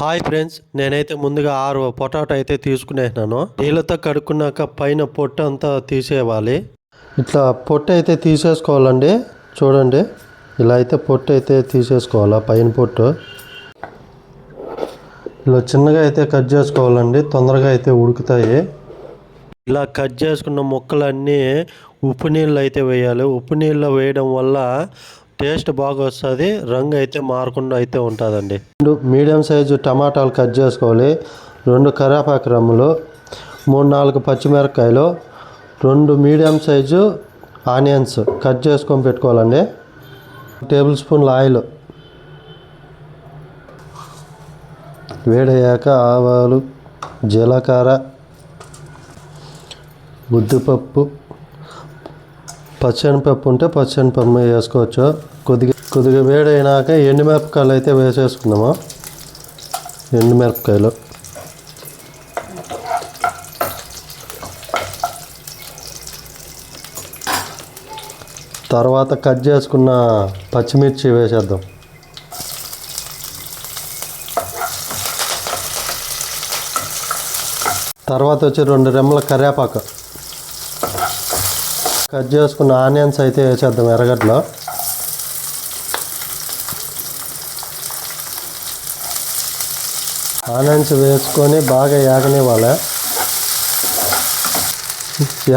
Hi friends నేనైతే ముందుగా ఆరు పొటాటో అయితే తీసుకునేసినాను. నీళ్ళతో కడుక్కున్నాక పైన పొట్టు అంతా తీసేయాలి. ఇట్లా పొట్టు అయితే తీసేసుకోవాలండి. చూడండి ఇలా అయితే పొట్టు అయితే తీసేసుకోవాలా పైన పొట్టు. ఇలా చిన్నగా అయితే కట్ చేసుకోవాలండి తొందరగా అయితే ఉడుకుతాయి. ఇలా కట్ చేసుకున్న మొక్కలన్నీ ఉప్పు నీళ్ళు అయితే వేయాలి. ఉప్పు నీళ్ళు వేయడం వల్ల టేస్ట్ బాగా వస్తుంది రంగు అయితే మారకుండా అయితే ఉంటుందండి. రెండు మీడియం సైజు టమాటాలు కట్ చేసుకోవాలి. రెండు కరివేపాకు రమ్ములు మూడు నాలుగు పచ్చిమిరపకాయలు రెండు మీడియం సైజు ఆనియన్స్ కట్ చేసుకొని పెట్టుకోవాలండి. టేబుల్ స్పూన్ల ఆయిల్. వేడయ్యాక ఆవాలు జీలకర్ర ఉద్దిపప్పు పచ్చనిపప్పు ఉంటే పచ్చనిపప్పు వేసుకోవచ్చు. కొద్దిగా కొద్దిగా వేడైనాక ఎండుమిరపకాయలు అయితే వేసేసుకుందాము? ఎండుమిరపకాయలు. తర్వాత కట్ చేసుకున్న పచ్చిమిర్చి వేసేద్దాం. తర్వాత వచ్చి రెండు రెమ్మల కరివేపాకు. కట్ చేసుకున్న ఆనియన్స్ అయితే వేసేద్దాం ఎర్రగడ్డలో. ఆనియన్స్ వేసుకొని బాగా ఏగనివ్వాలి.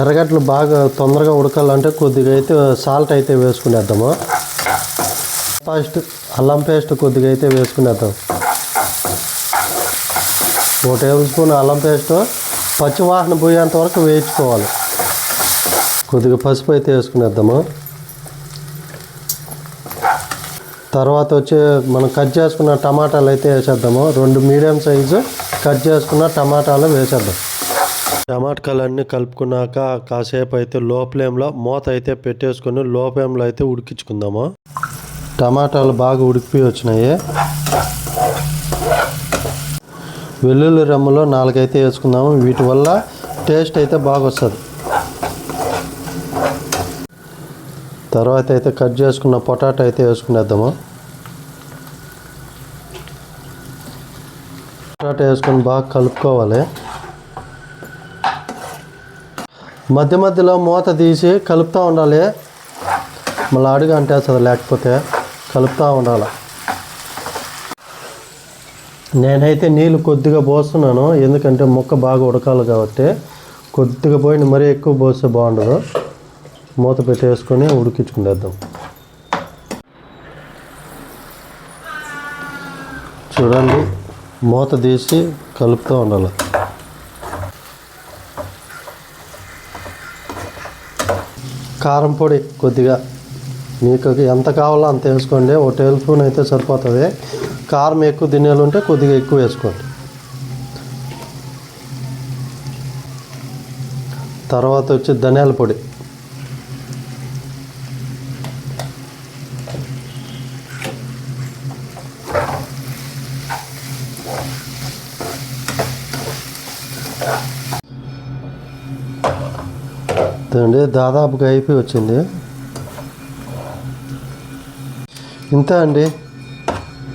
ఎర్రగడ్డలు బాగా తొందరగా ఉడకాలంటే కొద్దిగా అయితే సాల్ట్ అయితే వేసుకునేద్దాము. ఫస్ట్ అల్లం పేస్ట్ కొద్దిగా అయితే వేసుకునేద్దాం. ఓ టేబుల్ స్పూన్ అల్లం పేస్ట్ పచ్చివాహన పోయేంత వరకు వేయించుకోవాలి. కొద్దిగా పసుపు అయితే వేసుకునేద్దాము? తర్వాత వచ్చి మనం కట్ చేసుకున్న టమాటాలు అయితే వేసేద్దాము? రెండు మీడియం సైజు కట్ చేసుకున్న టమాటాలు వేసేద్దాం. టమాటాలన్నీ కలుపుకున్నాక కాసేపు అయితే లో ఫ్లేమ్లో మూత అయితే పెట్టేసుకొని లో ఫ్లేమ్లో అయితే ఉడికించుకుందాము? టమాటాలు బాగా ఉడికిపోయి వచ్చినాయి. వెల్లుల్లి రమ్ములో నాలుగైతే వేసుకుందాము? వీటి వల్ల టేస్ట్ అయితే బాగా వస్తుంది తర్వాత అయితే కట్ చేసుకున్న పొటాటో అయితే వేసుకునేద్దాము. పొటాటో వేసుకొని బాగా కలుపుకోవాలి. మధ్య మధ్యలో మూత తీసి కలుపుతూ ఉండాలి. మళ్ళీ అడుగు అంటేస్తుంది లేకపోతే కలుపుతూ ఉండాలి. నేనైతే నీళ్ళు కొద్దిగా పోస్తున్నాను. ఎందుకంటే మొక్క బాగా ఉడకాలి కాబట్టి కొద్దిగా పోయిన మరీ ఎక్కువ పోస్తే బాగుండదు. మూత పెట్టేసుకొని ఉడికించుకునేద్దాం చూడండి మూత తీసి కలుపుతూ ఉండాలి. కారం పొడి కొద్దిగా మీకు ఎంత కావాలో అంత వేసుకోండి. ఒక టేబుల్ స్పూన్ అయితే సరిపోతుంది. కారం ఎక్కువ తినేలు ఉంటే కొద్దిగా ఎక్కువ వేసుకోండి. తర్వాత వచ్చి ధనియాల పొడి. అండి దాదాపుగా అయిపోయి వచ్చింది. ఇంతే అండి.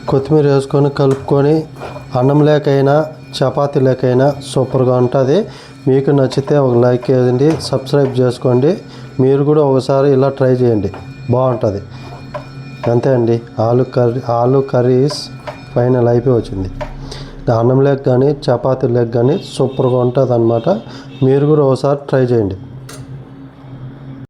కొత్తిమీర వేసుకొని కలుపుకొని అన్నం లేకైనా చపాతీ లేకైనా సూపర్గా ఉంటుంది. మీకు నచ్చితే ఒక లైక్ వేయండి సబ్స్క్రైబ్ చేసుకోండి. మీరు కూడా ఒకసారి ఇలా ట్రై చేయండి. బాగుంటుంది. అంతే అండి. ఆలు కర్రీ ఆలు కర్రీస్ ఫైనల్ అయిపోయి వచ్చింది. అన్నం లేక కానీ చపాతీ లేక కానీ సూపర్గా ఉంటుంది అనమాట మీరు కూడా ఒకసారి ట్రై చేయండి.